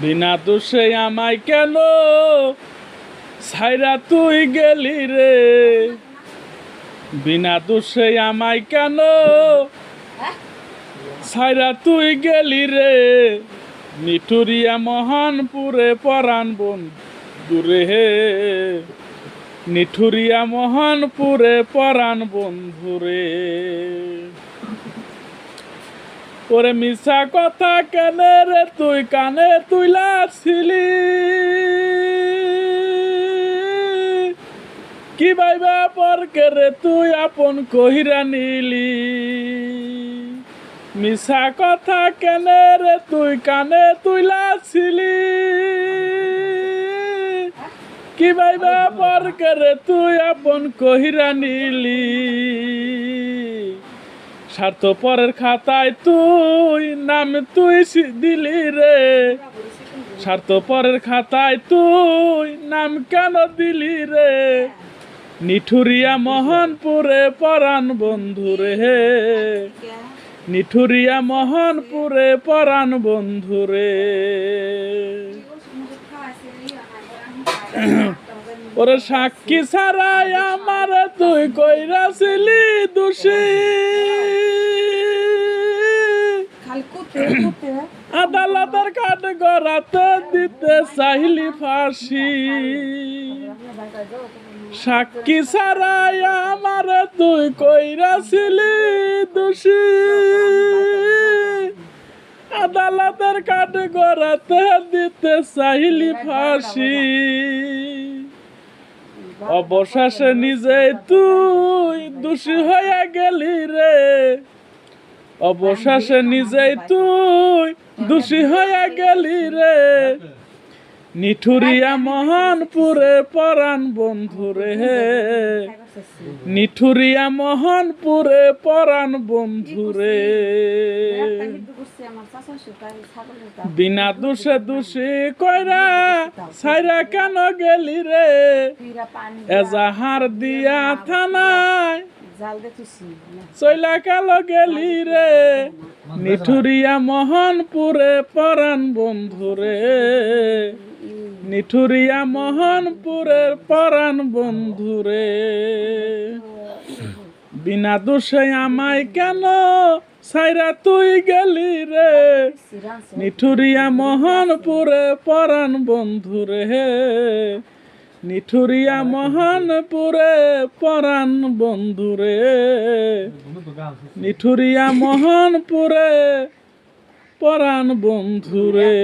বিনা দোষে আমায় কেন সাইরা তুই গেলি রে? বিনা দোষে আমায় কেন সাইরা তুই গেলি রে? মিঠুরিয়া মহানপুরে পরাণ বন দূরে হে। নিঠুরিয়া মহানপুরে পরাণ বন্ধুরে ওরে মিশা কথা কেনে রে তুই? কানে তুই তুইলাছিলি কি ভাইবা পরকে রে তুই আপন কহিরা নিলি? মিশা কথা কেনে রে তুই? কানে তুই তুইলাছিলি কি ভাইবা পরকে রে তুই আপন কহিরা নিলি? স্বার্থ পরের খাতায় তুই, নাম তুই দিলি রে। স্বার্থ পরের খাতায় তুই, নাম কেন দিলি রে? নিঠুরিয়া মোহনপুরে পরাণ বন্ধুরে হে নিঠুরিয়া মোহনপুরে পরাণ বন্ধুরে ওরে সাক্ষী ছাড়াই আমার তুই কইরাছিলি দোষী। আদালতের কাঠ গড়াতে দিতে চাইলি ফাঁসি। সাক্ষী ছাড়াই আমার তুই কইরাছিলি দোষী। আদালতের কাঠ গড়াতে দিতে চাইলি ফাঁসি। অবশেষে নিজে তুই দোষী হয়ে গেলি রে। অবশেষে নিজেই তুই দোষী হয়ে গেলি রে। নিঠুরিয়া মহানপুরে পরাণ বন্ধুরে হে নিঠুরিয়া মহানপুরে পরাণ বন্ধুরে বিনা দোষে দোষী কইরা সাইরা কেন গেলি রে? এজাহার দিয়া থানায় চইলা কালো গেলি রে। নিঠুরিয়া মোহনপুরে পরাণ বন্ধুরে নিঠুরিয়া মোহনপুরের পরাণ বন্ধুরে বিনা দোষে আমায় কেন সাইরা তুই গেলি রে? নিঠুরিয়া মোহনপুরে পরাণ বন্ধুরে নিঠুরিয়া মহানপুরে পরাণ বন্ধুরে নিঠুরিয়া মহানপুরে পরাণ বন্ধুরে